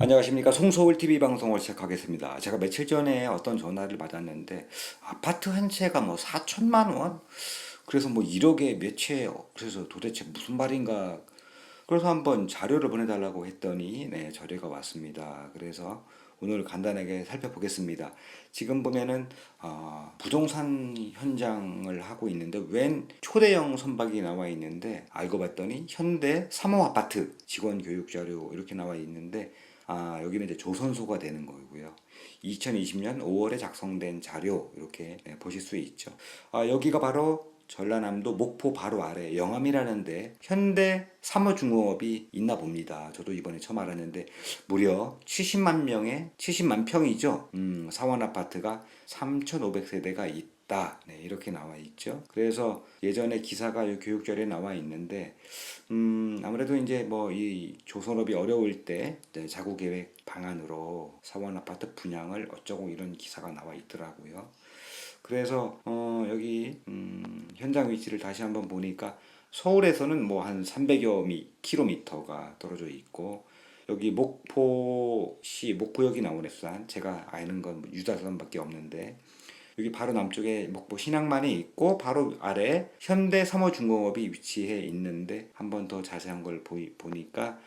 안녕하십니까 송서울 TV 방송을 시작하겠습니다. 제가 며칠 전에 어떤 전화를 받았는데 아파트 한 채가 뭐 4천만 원? 그래서 뭐 1억에 몇 채예요. 그래서 도대체 무슨 말인가? 그래서 한번 자료를 보내달라고 했더니 네 자료가 왔습니다. 그래서 오늘 간단하게 살펴보겠습니다. 지금 보면은 어, 부동산 현장을 하고 있는데 웬 초대형 선박이 나와 있는데 알고 봤더니 현대 3호 아파트 직원 교육 자료 이렇게 나와 있는데 아, 여기는 이제 조선소가 되는 거고요. 2020년 5월에 작성된 자료 이렇게 네, 보실 수 있죠. 아, 여기가 바로 전라남도 목포 바로 아래 영암이라는데 현대 사무중공업이 있나 봅니다. 저도 이번에 처음 알았는데 무려 70만 명의 70만 평이죠. 음, 사원 아파트가 3,500세대가 있다. 네, 이렇게 나와 있죠. 그래서 예전에 기사가 이 교육절에 나와 있는데 음, 아무래도 이제 뭐 이 조선업이 어려울 때 이제 자구 계획 방안으로 사원 아파트 분양을 어쩌고 이런 기사가 나와 있더라고요. 그래서 어, 여기 음, 현장 위치를 다시 한번 보니까 서울에서는 뭐 한 300여 미, 킬로미터가 떨어져 있고 여기 목포시 목포역이 나오네 수산 제가 아는 건뭐 유자선밖에 없는데 여기 바로 남쪽에 목포 신항만이 있고 바로 아래 현대 삼호중공업이 위치해 있는데 한 번 더 자세한 걸 보이, 보니까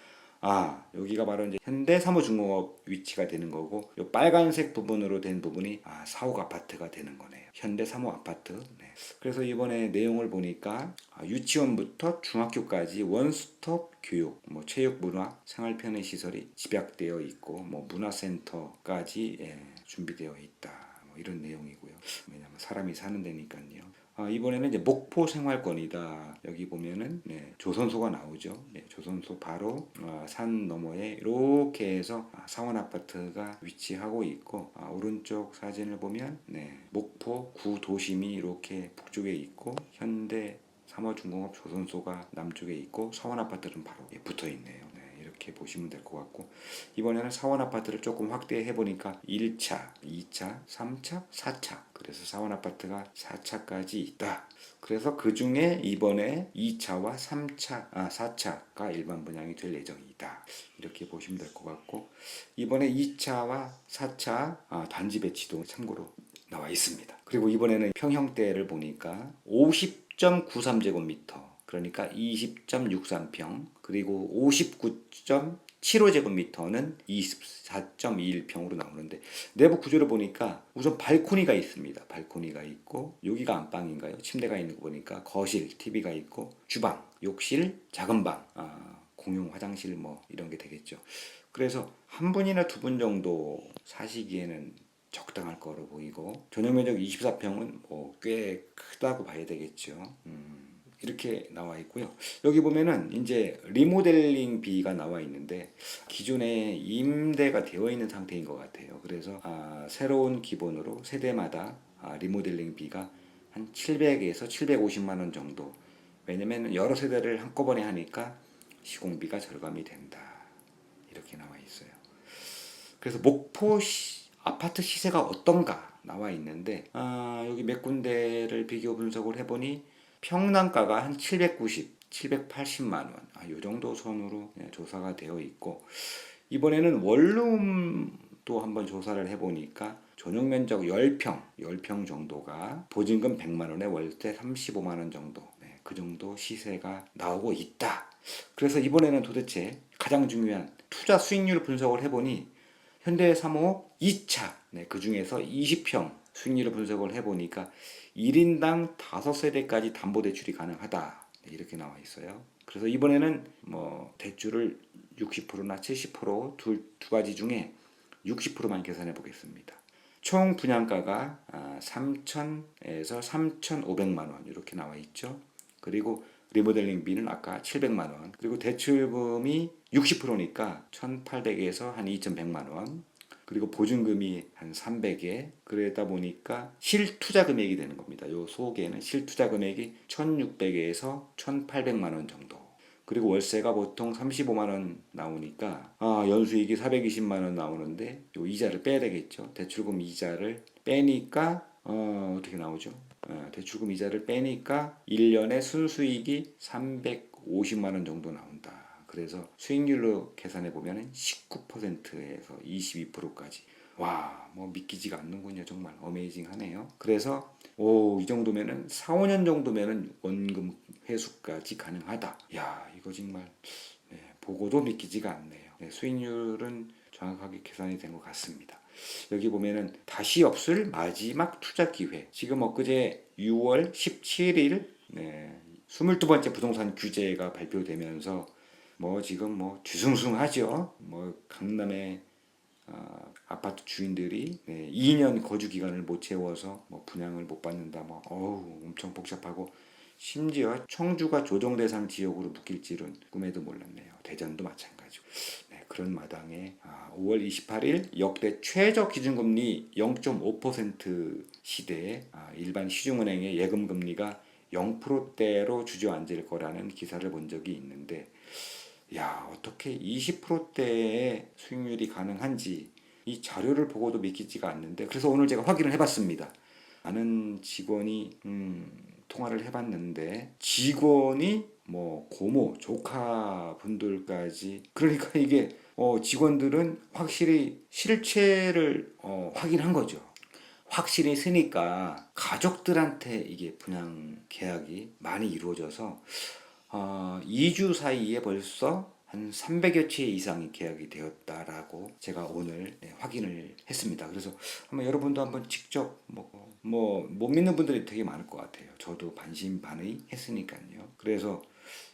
아 여기가 바로 이제 현대 사무중공업 위치가 되는 거고 요 빨간색 부분으로 된 부분이 아 사옥 아파트가 되는 거네요. 현대 사무 아파트. 네. 그래서 이번에 내용을 보니까 아, 유치원부터 중학교까지 원스톱 교육 뭐 체육 문화 생활 편의 시설이 집약되어 있고 뭐 문화센터까지 예, 준비되어 있다. 뭐 이런 내용이고요 왜냐면 사람이 사는 데니까요 아, 이번에는 이제 목포 생활권이다. 여기 보면은 네, 조선소가 나오죠. 네, 조선소 바로 아, 산 너머에 이렇게 해서 아, 사원 아파트가 위치하고 있고 아, 오른쪽 사진을 보면 네, 목포 구 도심이 이렇게 북쪽에 있고 현대 삼호중공업 조선소가 남쪽에 있고 사원 아파트는 바로 예, 붙어 있네요. 네, 이렇게 보시면 될 것 같고 이번에는 사원 아파트를 조금 확대해 보니까 1차, 2차, 3차, 4차 그래서 사원 아파트가 4차까지 있다. 그래서 그 중에 이번에 2차와 3차, 아 4차가 일반 분양이 될 예정이다. 이렇게 보시면 될 것 같고 이번에 2차와 4차 아, 단지 배치도 참고로 나와 있습니다. 그리고 이번에는 평형대를 보니까 50.93제곱미터 그러니까 20.63평 그리고 59.75제곱미터는 24.21평으로 나오는데 내부 구조를 보니까 우선 발코니가 있습니다. 발코니가 있고 여기가 안방인가요? 침대가 있는 거 보니까 거실, TV가 있고 주방, 욕실, 작은 방, 아, 공용 화장실 뭐 이런 게 되겠죠. 그래서 한 분이나 두 분 정도 사시기에는 적당할 거로 보이고 전용 면적 24평은 뭐 꽤 크다고 봐야 되겠죠. 음. 이렇게 나와 있고요. 여기 보면은 이제 리모델링 비가 나와 있는데 기존에 임대가 되어 있는 상태인 것 같아요. 그래서 아, 새로운 기본으로 세대마다 아, 리모델링 비가 한 700에서 750만 원 정도. 왜냐면 여러 세대를 한꺼번에 하니까 시공비가 절감이 된다. 이렇게 나와 있어요. 그래서 목포 시, 아파트 시세가 어떤가 나와 있는데 아, 여기 몇 군데를 비교 분석을 해보니 평당가가 한 790, 780만 원, 아, 요 정도 선으로 예, 조사가 되어 있고 이번에는 원룸도 한번 조사를 해 보니까 전용 면적 10평, 10평 정도가 보증금 100만 원에 월세 35만 원 정도, 네, 그 정도 시세가 나오고 있다. 그래서 이번에는 도대체 가장 중요한 투자 수익률 분석을 해보니 현대 3호 2차, 네, 그 중에서 20평 수익률을 분석을 해보니까 1인당 5세대까지 담보대출이 가능하다. 네, 이렇게 나와 있어요. 그래서 이번에는 뭐 대출을 60%나 70%두 두 가지 중에 60%만 계산해 보겠습니다. 총 분양가가 3,000에서 3,500만 원 이렇게 나와 있죠. 그리고 리모델링비는 아까 700만 원. 그리고 대출금이 60%니까 1,800에서 한 2,100만 원. 그리고 보증금이 한 300에 그러다 보니까 실투자 금액이 되는 겁니다. 요 속에는 실투자 금액이 1,600에서 1,800만 원 정도. 그리고 월세가 보통 35만 원 나오니까 아, 연수익이 420만 원 나오는데 요 이자를 빼야 되겠죠. 대출금 이자를 빼니까 어, 어떻게 나오죠? 어, 대출금 이자를 빼니까 1년에 순수익이 350만 원 정도 나온다. 그래서 수익률로 계산해 보면은 19%에서 22%까지 와, 뭐 믿기지가 않는군요. 정말 어메이징 하네요. 그래서 오, 이 정도면은 4, 5년 정도면은 원금 회수까지 가능하다. 야, 이거 정말 네, 보고도 믿기지가 않네요. 네, 수익률은 정확하게 계산이 된 것 같습니다. 여기 보면은 다시 없을 마지막 투자 기회. 지금 엊그제 6월 17일 네, 22번째 부동산 규제가 발표되면서 뭐 지금 뭐 뒤숭숭하죠. 뭐 강남의 어, 아파트 주인들이 네, 2년 거주 기간을 못 채워서 뭐 분양을 못 받는다. 뭐 어우 엄청 복잡하고 심지어 청주가 조정 대상 지역으로 묶일 줄은 꿈에도 몰랐네요. 대전도 마찬가지고. 네, 그런 마당에 아, 5월 28일 역대 최저 기준금리 0.5% 시대에 아, 일반 시중은행의 예금 금리가 0%대로 주저앉을 거라는 기사를 본 적이 있는데 야 어떻게 20%대의 수익률이 가능한지 이 자료를 보고도 믿기지가 않는데 그래서 오늘 제가 확인을 해봤습니다. 아는 직원이 음, 통화를 해봤는데 직원이 뭐 고모 조카 분들까지 그러니까 이게 어, 직원들은 확실히 실체를 어, 확인한 거죠. 확실히 쓰니까 가족들한테 이게 분양 계약이 많이 이루어져서 어, 2주 사이에 벌써 한 300여 채 이상이 계약이 되었다라고 제가 오늘 네, 확인을 했습니다. 그래서 한번 여러분도 한번 직접 뭐 뭐 못 믿는 분들이 되게 많을 것 같아요. 저도 반신반의 했으니까요. 그래서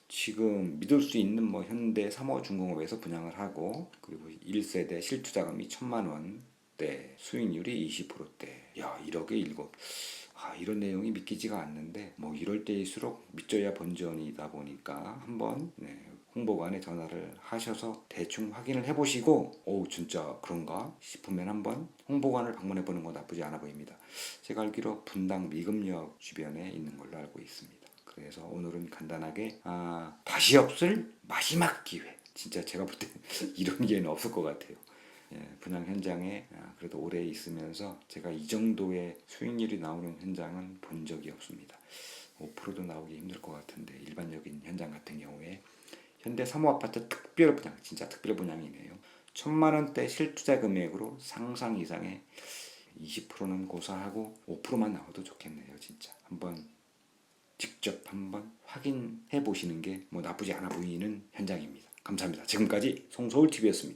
지금 믿을 수 있는 뭐 현대 3호 중공업에서 분양을 하고 그리고 1세대 실투자금이 1천만 원대 수익률이 20%대 야 1억에 7 아, 이런 내용이 믿기지가 않는데 뭐 이럴 때일수록 믿져야 본전이다 보니까 한번 네, 홍보관에 전화를 하셔서 대충 확인을 해보시고 오 진짜 그런가 싶으면 한번 홍보관을 방문해 보는 거 나쁘지 않아 보입니다. 제가 알기로 분당 미금역 주변에 있는 걸로 알고 있습니다. 그래서 오늘은 간단하게 아, 다시 없을 마지막 기회. 진짜 제가 볼 때 이런 기회는 없을 것 같아요. 예, 분양 현장에 아, 그래도 오래 있으면서 제가 이 정도의 수익률이 나오는 현장은 본 적이 없습니다. 5%도 나오기 힘들 것 같은데 일반적인 현장 같은 경우에 현대 3호 아파트 특별 분양 진짜 특별 분양이네요. 천만 원대 실투자 금액으로 상상 이상의 20%는 고사하고 5%만 나와도 좋겠네요. 진짜 한번 직접 한번 확인해 보시는 게 뭐 나쁘지 않아 보이는 현장입니다. 감사합니다. 지금까지 송서울 TV였습니다.